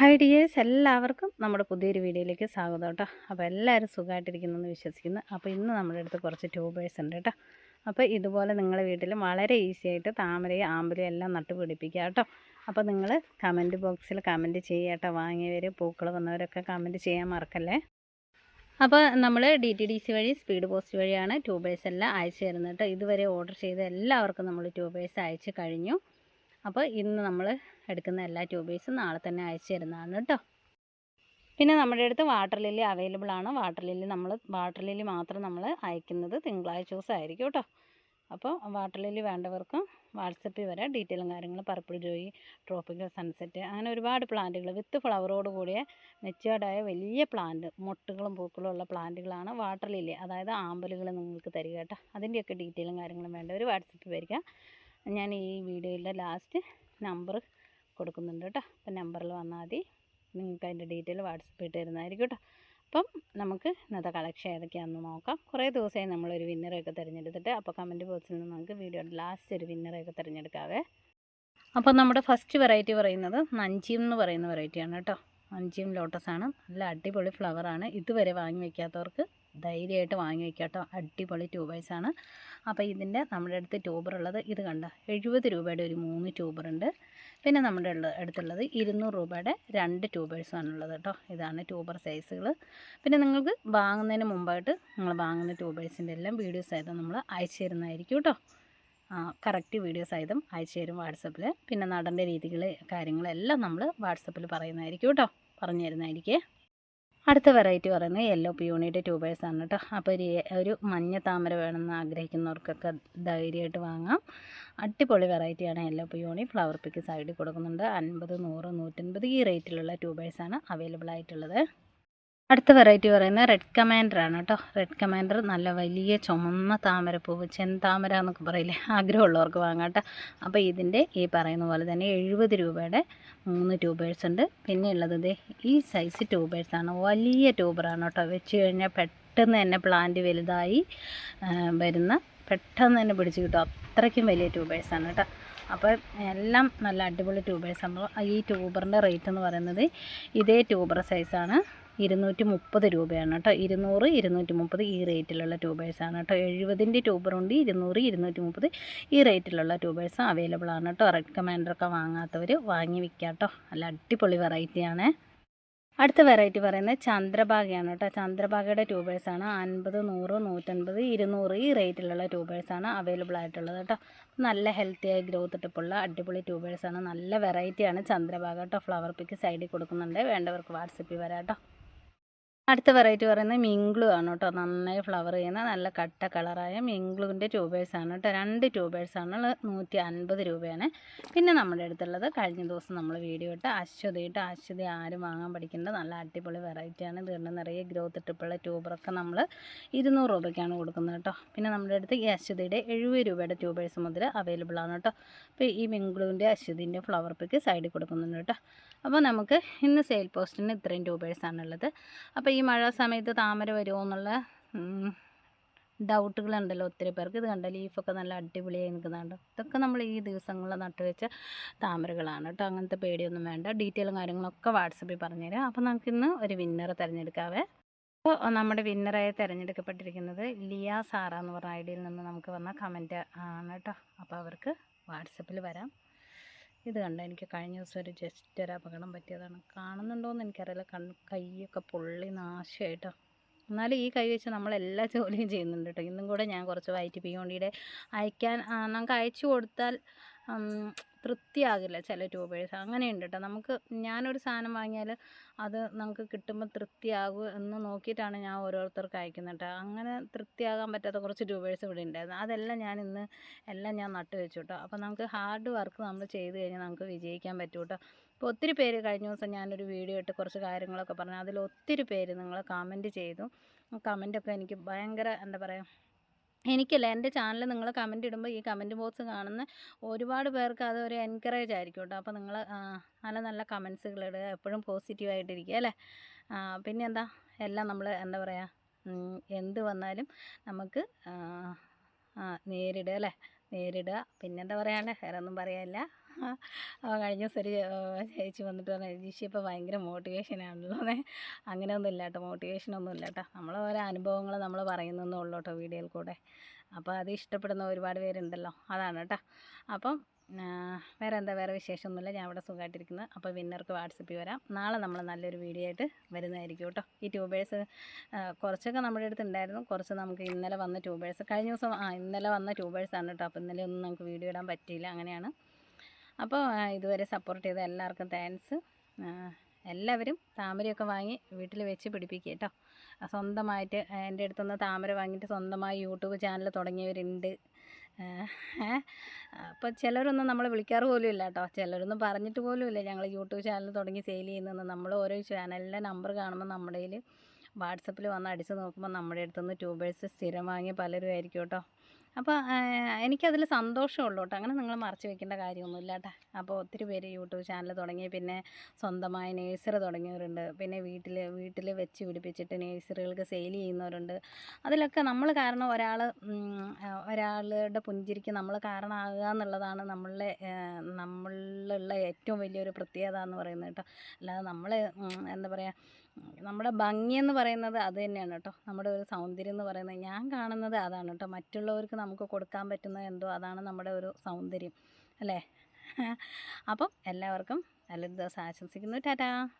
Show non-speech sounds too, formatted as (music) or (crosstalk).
Hi dears എല്ലാവർക്കും നമ്മുടെ പുതിയൊരു വീഡിയോയിലേക്ക് സ്വാഗതം കേട്ടോ. അപ്പോൾ എല്ലാവരും സുഖമായിട്ടിരിക്കുന്നു എന്ന് വിശ്വസിക്കുന്നു. അപ്പോൾ ഇന്ന് നമ്മുടെ അടുത്ത് കുറച്ച് ട്യൂബേഴ്സ് ഉണ്ട് കേട്ടോ. അപ്പോൾ ഇതുപോലെ നിങ്ങളുടെ വീട്ടിൽ വളരെ ഈസി ആയിട്ട് താമരയും ആമ്പലും എല്ലാം നട്ട് പിടിപ്പിക്കുക കേട്ടോ. അപ്പോൾ നിങ്ങൾ കമന്റ് ബോക്സിൽ കമന്റ് ചെയ്യുക കേട്ടോ. വാങ്ങിയവർ പൂക്കൾ വന്നവരൊക്കെ കമന്റ് ചെയ്യാൻ മറക്കല്ലേ? അപ്പോൾ നമ്മൾ ഡി ടി ഡി സി വഴി സ്പീഡ് പോസ്റ്റ് വഴിയാണ് ട്യൂബേഴ്സ് എല്ലാം അയച്ചു തരുന്നത് കേട്ടോ. ഇതുവരെ ഓർഡർ ചെയ്ത എല്ലാവർക്കും നമ്മൾ ട്യൂബേഴ്സ് അയച്ച് കഴിഞ്ഞു. അപ്പോൾ ഇന്ന് നമ്മൾ എടുക്കുന്ന എല്ലാ ട്യൂബേഴ്സും നാളെ തന്നെ അയച്ചു തരുന്നതാണ് കേട്ടോ. പിന്നെ നമ്മുടെ അടുത്ത് വാട്ടർ ലില്ലി അവൈലബിൾ ആണ്. വാട്ടർ ലില്ലി നമ്മൾ വാട്ടർ ലില്ലി മാത്രം നമ്മൾ അയക്കുന്നത് തിങ്കളാഴ്ച ദിവസം ആയിരിക്കും കേട്ടോ. അപ്പോൾ വാട്ടർ ലില്ലി വേണ്ടവർക്കും വാട്സപ്പിൽ വരാം ഡീറ്റെയിലും കാര്യങ്ങളും പർപ്പിൾ ജോയി ട്രോപ്പിക്കൽ സൺസെറ്റ് അങ്ങനെ ഒരുപാട് പ്ലാന്റുകൾ വിത്ത് ഫ്ലവറോട് കൂടിയ മെച്ചുവേർഡായ വലിയ പ്ലാന്റ് മുട്ടുകളും പൂക്കളും ഉള്ള പ്ലാന്റുകളാണ് വാട്ടർ ലില്ലി അതായത് ആമ്പലുകൾ നിങ്ങൾക്ക് തരിക കേട്ടോ. അതിന്റെയൊക്കെ ഡീറ്റെയിലും കാര്യങ്ങളും വേണ്ടവർ വാട്സപ്പിൽ വരിക. ഞാൻ ഈ വീഡിയോയിലെ ലാസ്റ്റ് നമ്പർ കൊടുക്കുന്നുണ്ട് കേട്ടോ. അപ്പം നമ്പറിൽ വന്നാൽ മതി. നിങ്ങൾക്ക് അതിന്റെ ഡീറ്റെയിൽ വാട്സപ്പ് ഇട്ട് തരുന്നതായിരിക്കും കേട്ടോ. അപ്പം നമുക്ക് ഇന്നത്തെ കളക്ഷൻ ഏതൊക്കെയാണെന്ന് നോക്കാം. കുറേ ദിവസമായി നമ്മളൊരു വിന്നറൊക്കെ തിരഞ്ഞെടുത്തിട്ട് അപ്പോൾ കമന്റ് ബോക്സിൽ നിന്ന് നമുക്ക് വീഡിയോയുടെ ലാസ്റ്റ് ഒരു വിന്നറൊക്കെ തിരഞ്ഞെടുക്കാവേ. അപ്പോൾ നമ്മുടെ ഫസ്റ്റ് വെറൈറ്റി പറയുന്നത് നഞ്ചിയും എന്ന് പറയുന്ന വെറൈറ്റിയാണ് കേട്ടോ. ലോട്ടസ് ലോട്ടസാണ് നല്ല അടിപൊളി ഫ്ലവറാണ് ഇതുവരെ വാങ്ങി വയ്ക്കാത്തവർക്ക് ധൈര്യമായിട്ട് വാങ്ങി വയ്ക്കാം കേട്ടോ. അടിപൊളി ട്യൂബേഴ്സാണ് അപ്പോൾ ഇതിന്റെ നമ്മുടെ അടുത്ത് ട്യൂബർ ഉള്ളത് ഇത് കണ്ട? എഴുപത് രൂപയുടെ ഒരു മൂന്ന് ട്യൂബർ ഉണ്ട്. പിന്നെ നമ്മുടെ അടുത്തുള്ളത് ഇരുന്നൂറ് രൂപയുടെ രണ്ട് ട്യൂബേഴ്സാണ് ഉള്ളത് കേട്ടോ. ഇതാണ് ട്യൂബർ സൈസുകൾ പിന്നെ നിങ്ങൾക്ക് വാങ്ങുന്നതിന് മുമ്പായിട്ട് നിങ്ങൾ വാങ്ങുന്ന ട്യൂബേഴ്സിന്റെ എല്ലാം വീഡിയോസ് ആയിട്ട് നമ്മൾ അയച്ചു തരുന്നതായിരിക്കും കേട്ടോ. കറക്റ്റ് വീഡിയോസ് ആയതും അയച്ചു തരും വാട്സപ്പിൽ പിന്നെ നടന്റെ രീതികൾ കാര്യങ്ങളെല്ലാം നമ്മൾ വാട്സപ്പിൽ പറയുന്നതായിരിക്കും കേട്ടോ. പറഞ്ഞു തരുന്നതായിരിക്കും. അടുത്ത വെറൈറ്റി പറയുന്നത് യെല്ലോ പിയൂണിയുടെ ആണ് കേട്ടോ അപ്പോൾ ഒരു ഒരു മഞ്ഞ താമര വേണമെന്ന് ആഗ്രഹിക്കുന്നവർക്കൊക്കെ ധൈര്യമായിട്ട് വാങ്ങാം. അടിപൊളി വെറൈറ്റിയാണ് യെല്ലോ പിയൂണി ഫ്ലവർ പിക്ക് സൈഡിൽ കൊടുക്കുന്നുണ്ട്. അൻപത് നൂറ് നൂറ്റൻപത് ഈ റേറ്റിലുള്ള ട്യൂബേഴ്സാണ് അവൈലബിൾ ആയിട്ടുള്ളത്. അടുത്ത വെറൈറ്റി പറയുന്നത് റെഡ് കമാൻഡർ ആണ് കേട്ടോ. റെഡ് കമാൻഡർ നല്ല വലിയ ചുമന്ന താമരപ്പൂവ് ചെന്താമര എന്നൊക്കെ പറയില്ലേ? ആഗ്രഹമുള്ളവർക്ക് വാങ്ങാം കേട്ടോ. അപ്പോൾ ഇതിന്റെ ഈ പറയുന്ന പോലെ തന്നെ എഴുപത് രൂപയുടെ മൂന്ന് ട്യൂബേഴ്സ് ഉണ്ട്. പിന്നെ ഉള്ളത് ഇതേ ഈ സൈസ് ട്യൂബേഴ്സ് ആണ്. വലിയ ട്യൂബറാണ് കേട്ടോ. വെച്ച് കഴിഞ്ഞാൽ പെട്ടെന്ന് തന്നെ പ്ലാന്റ് വലുതായി വരുന്ന പെട്ടെന്ന് തന്നെ പിടിച്ച് കിട്ടും. അത്രയ്ക്കും വലിയ ആണ് കേട്ടോ. അപ്പോൾ എല്ലാം നല്ല അടിപൊളി ട്യൂബേഴ്സ് ആകുമ്പോൾ ഈ ട്യൂബറിന്റെ റേറ്റ് എന്ന് പറയുന്നത് ഇതേ ട്യൂബർ സൈസാണ് ഇരുന്നൂറ്റി മുപ്പത് രൂപയാണ് കേട്ടോ. ഇരുന്നൂറ് ഇരുന്നൂറ്റി മുപ്പത് ഈ റേറ്റിലുള്ള ട്യൂബേഴ്സാണ് കേട്ടോ. എഴുപതിന്റെ ട്യൂബറുണ്ട് ഇരുന്നൂറ് ഇരുന്നൂറ്റി മുപ്പത് ഈ റേറ്റിലുള്ള ട്യൂബേഴ്സ് അവൈലബിൾ ആണ് കേട്ടോ. റെഡ് കമാൻഡറൊക്കെ വാങ്ങാത്തവർ വാങ്ങി വിൽക്കാം കേട്ടോ. നല്ല അടിപൊളി വെറൈറ്റിയാണ് അടുത്ത വെറൈറ്റി പറയുന്നത് ചന്ദ്രഭാഗയാണ് കേട്ടോ. ചന്ദ്രഭാഗയുടെ ട്യൂബേഴ്സാണ് അൻപത് നൂറ് നൂറ്റൻപത് ഇരുന്നൂറ് ഈ റേറ്റിലുള്ള ട്യൂബേഴ്സാണ് അവൈലബിൾ ആയിട്ടുള്ളത് കേട്ടോ. നല്ല ഹെൽത്തി ആയി ഗ്രോത്ത് ഇട്ടപ്പുള്ള അടിപൊളി ട്യൂബേഴ്സാണ് നല്ല വെറൈറ്റിയാണ് ചന്ദ്രഭാഗ കേട്ടോ. ഫ്ലവർ പിക്ക് സൈഡിൽ കൊടുക്കുന്നുണ്ട്. വേണ്ടവർക്ക് വാട്സപ്പിൽ വരാം കേട്ടോ. അടുത്ത വെറൈറ്റി പറയുന്നത് മിംഗ്ലു ആണ് കേട്ടോ. നന്നായി ഫ്ലവർ ചെയ്യുന്ന നല്ല കട്ട കളറായ മിംഗ്ലുവിന്റെ ട്യൂബേഴ്സ് ആണ് കേട്ടോ. രണ്ട് ട്യൂബേഴ്സാണ് നൂറ്റി അൻപത് രൂപയാണ്. പിന്നെ നമ്മുടെ അടുത്തുള്ളത് കഴിഞ്ഞ ദിവസം നമ്മൾ വീഡിയോ ഇട്ട് അശ്വതി ഇട്ട് അശ്വതി ആരും വാങ്ങാൻ പഠിക്കേണ്ട. നല്ല അടിപൊളി വെറൈറ്റിയാണ് ഇതിന്റെ നിറയെ ഗ്രോത്ത് ഇട്ടിപ്പുള്ള ട്യൂബറൊക്കെ നമ്മൾ ഇരുന്നൂറ് രൂപയ്ക്കാണ് കൊടുക്കുന്നത് കേട്ടോ. പിന്നെ നമ്മുടെ അടുത്ത് ഈ അശ്വതിയുടെ എഴുപത് രൂപയുടെ ട്യൂബേഴ്സ് മുതൽ അവൈലബിൾ ആണ് കേട്ടോ. അപ്പോൾ ഈ മിംഗ്ലുവിന്റെ അശ്വതിന്റെ ഫ്ലവർ പിക്ക് സൈഡിൽ കൊടുക്കുന്നുണ്ട് കേട്ടോ. അപ്പോൾ നമുക്ക് ഇന്ന് സെയിൽ പോസ്റ്റിന് ഇത്രയും ട്യൂബേഴ്സാണുള്ളത് അപ്പോൾ ഈ മഴ സമയത്ത് താമര വരുമോ എന്നുള്ള ഡൗട്ടുകളുണ്ടല്ലോ ഒത്തിരി പേർക്ക്. ഇത് കണ്ട ലീഫൊക്കെ നല്ല അടിപൊളിയായി നിൽക്കുന്നുണ്ട്. ഇതൊക്കെ നമ്മൾ ഈ ദിവസങ്ങളിൽ നട്ടുവെച്ച താമരകളാണ് കേട്ടോ. അങ്ങനത്തെ പേടിയൊന്നും വേണ്ട. ഡീറ്റെയിലും കാര്യങ്ങളൊക്കെ വാട്സപ്പിൽ പറഞ്ഞുതരാം. അപ്പോൾ നമുക്കിന്ന് ഒരു വിന്നറെ തിരഞ്ഞെടുക്കാവേ. അപ്പോൾ നമ്മുടെ വിന്നറായി തിരഞ്ഞെടുക്കപ്പെട്ടിരിക്കുന്നത് ലിയ സാറ എന്ന് പറഞ്ഞ ഐഡിയിൽ നിന്ന് നമുക്ക് വന്ന കമന്റ് ആണ് കേട്ടോ. അപ്പോൾ അവർക്ക് വാട്സപ്പിൽ വരാം. ഇത് കണ്ട? എനിക്ക് കഴിഞ്ഞ ദിവസം ഒരു ജസ്റ്റ് ഒരു അപകടം പറ്റിയതാണ്. കാണുന്നുണ്ടോയെന്ന് എനിക്കറിയില്ല. കൺ കൈയൊക്കെ പൊള്ളി നാശമായിട്ടോ എന്നാലും ഈ കൈ വെച്ച് നമ്മൾ എല്ലാ ജോലിയും ചെയ്യുന്നുണ്ട് കേട്ടോ. ഇന്നും കൂടെ ഞാൻ കുറച്ച് വൈറ്റ് പിയോണ്ടിയുടെ അയക്കാൻ നമുക്ക് അയച്ചു കൊടുത്താൽ തൃപ്തിയാകില്ല ചില ട്യൂബേഴ്സ് അങ്ങനെയുണ്ട് കേട്ടോ നമുക്ക് ഞാനൊരു സാധനം വാങ്ങിയാൽ അത് നമുക്ക് കിട്ടുമ്പോൾ തൃപ്തിയാകും എന്ന് നോക്കിയിട്ടാണ് ഞാൻ ഓരോരുത്തർക്ക് അയക്കുന്നത് കേട്ടോ അങ്ങനെ തൃപ്തിയാകാൻ പറ്റാത്ത കുറച്ച് ട്യൂബേഴ്സ് ഇവിടെ ഉണ്ടായിരുന്നു. അതെല്ലാം ഞാൻ ഇന്ന് എല്ലാം ഞാൻ നട്ടു വെച്ചു കേട്ടോ അപ്പോൾ നമുക്ക് ഹാർഡ് വർക്ക് നമ്മൾ ചെയ്ത് കഴിഞ്ഞാൽ നമുക്ക് വിജയിക്കാൻ പറ്റും കേട്ടോ ഇപ്പോൾ ഒത്തിരി പേര് കഴിഞ്ഞ ദിവസം ഞാനൊരു വീഡിയോ ഇട്ട് കുറച്ച് കാര്യങ്ങളൊക്കെ പറഞ്ഞു. അതിൽ ഒത്തിരി പേര് നിങ്ങൾ കമന്റ് ചെയ്തു. കമന്റൊക്കെ എനിക്ക് ഭയങ്കര എന്താ പറയുക എനിക്കല്ല എന്റെ ചാനൽ നിങ്ങൾ കമന്റ് ഇടുമ്പോൾ ഈ കമന്റ് ബോക്സ് കാണുന്ന ഒരുപാട് പേർക്ക് അതൊരു എൻകറേജ് ആയിരിക്കും കേട്ടോ. അപ്പോൾ നിങ്ങൾ നല്ല നല്ല കമൻസുകൾ ഇടുക എപ്പോഴും പോസിറ്റീവായിട്ടിരിക്കുക അല്ലേ? പിന്നെ എന്താ? എല്ലാം നമ്മൾ എന്താ പറയുക എന്ത് വന്നാലും നമുക്ക് നേരിടുക അല്ലേ? നേരിടുക. പിന്നെന്താ പറയാനുള്ളത് വേറെ ഒന്നും പറയാനില്ല. കഴിഞ്ഞ ദിവസം ഒരു ചേച്ചി വന്നിട്ട് പറഞ്ഞു ജിഷി ഇപ്പോൾ ഭയങ്കര മോട്ടിവേഷനാണല്ലോ അങ്ങനെ ഒന്നും ഇല്ല കേട്ടോ മോട്ടിവേഷനൊന്നും ഇല്ല കേട്ടോ. നമ്മൾ ഓരോ അനുഭവങ്ങൾ നമ്മൾ പറയുന്നതേ ഉള്ളൂ കേട്ടോ വീഡിയോയിൽ കൂടെ. അപ്പോൾ അത് ഇഷ്ടപ്പെടുന്ന ഒരുപാട് പേരുണ്ടല്ലോ അതാണ് കേട്ടോ. അപ്പം വേറെ എന്താ വേറെ വിശേഷമൊന്നുമില്ല. ഞാൻ ഇവിടെ സുഖമായിട്ടിരിക്കുന്നത് അപ്പോൾ വിന്നർക്ക് വാട്സപ്പിൽ വരാം. നാളെ നമ്മൾ നല്ലൊരു വീഡിയോ ആയിട്ട് വരുന്നതായിരിക്കും കേട്ടോ. ഈ ട്യൂബേഴ്സ് കുറച്ചൊക്കെ നമ്മുടെ അടുത്ത് ഉണ്ടായിരുന്നു. കുറച്ച് നമുക്ക് ഇന്നലെ വന്ന ട്യൂബേഴ്സ് കഴിഞ്ഞ ദിവസം ആ ഇന്നലെ വന്ന ട്യൂബേഴ്സാണ് കേട്ടോ. അപ്പോൾ ഇന്നലെ ഒന്നും നമുക്ക് വീഡിയോ ഇടാൻ പറ്റിയില്ല അങ്ങനെയാണ്. അപ്പോൾ ഇതുവരെ സപ്പോർട്ട് ചെയ്ത എല്ലാവർക്കും താങ്ക്സ് എല്ലാവരും താമരയൊക്കെ വാങ്ങി വീട്ടിൽ വെച്ച് പിടിപ്പിക്കുക കേട്ടോ സ്വന്തമായിട്ട് എന്റെ അടുത്തുനിന്ന് താമര വാങ്ങിയിട്ട് സ്വന്തമായി യൂട്യൂബ് ചാനൽ തുടങ്ങിയവരുണ്ട്. അപ്പോൾ ചിലരൊന്നും നമ്മൾ വിളിക്കാറ് പോലും ഇല്ല കേട്ടോ ചിലരൊന്നും പറഞ്ഞിട്ട് പോലും ഇല്ല ഞങ്ങൾ യൂട്യൂബ് ചാനൽ തുടങ്ങി സെയിൽ ചെയ്യുന്നതെന്ന്. നമ്മൾ ഓരോ ചാനലിലെ നമ്പർ കാണുമ്പോൾ നമ്മുടെ വാട്സപ്പിൽ വന്ന് അടിച്ച് നോക്കുമ്പോൾ നമ്മുടെ അടുത്തുനിന്ന് ട്യൂബേഴ്സ് സ്ഥിരം വാങ്ങിയ പലരും ആയിരിക്കും കേട്ടോ അപ്പോൾ എനിക്കതിൽ സന്തോഷമുള്ളൂ കേട്ടോ അങ്ങനെ നിങ്ങൾ മറച്ചു വെക്കേണ്ട കാര്യമൊന്നുമില്ല കേട്ടോ അപ്പോൾ ഒത്തിരി പേര് യൂട്യൂബ് ചാനൽ തുടങ്ങി പിന്നെ സ്വന്തമായി നേഴ്സറി തുടങ്ങിയവരുണ്ട്. പിന്നെ വീട്ടിൽ വീട്ടിൽ വെച്ച് പിടിപ്പിച്ചിട്ട് നേഴ്സറികൾക്ക് സെയിൽ ചെയ്യുന്നവരുണ്ട്. അതിലൊക്കെ നമ്മൾ കാരണം ഒരാൾ ഒരാളുടെ പുഞ്ചിരിക്ക് നമ്മൾ കാരണമാകുക എന്നുള്ളതാണ് നമ്മളുടെ നമ്മളിലുള്ള ഏറ്റവും വലിയൊരു പ്രത്യേകത എന്ന് പറയുന്നത് കേട്ടോ. അല്ലാതെ നമ്മൾ എന്താ പറയുക നമ്മുടെ ഭംഗി എന്ന് പറയുന്നത് അത് തന്നെയാണ് കേട്ടോ. നമ്മുടെ ഒരു സൗന്ദര്യം എന്ന് പറയുന്നത് ഞാൻ കാണുന്നത് അതാണ് കേട്ടോ. മറ്റുള്ളവർക്ക് നമുക്ക് കൊടുക്കാൻ പറ്റുന്നത് എന്തോ അതാണ് നമ്മുടെ ഒരു സൗന്ദര്യം. അല്ലേ? (laughs) അപ്പം എല്ലാവർക്കും നല്ലൊരു ദിവസം ആശംസിക്കുന്നു. ടാറ്റാ.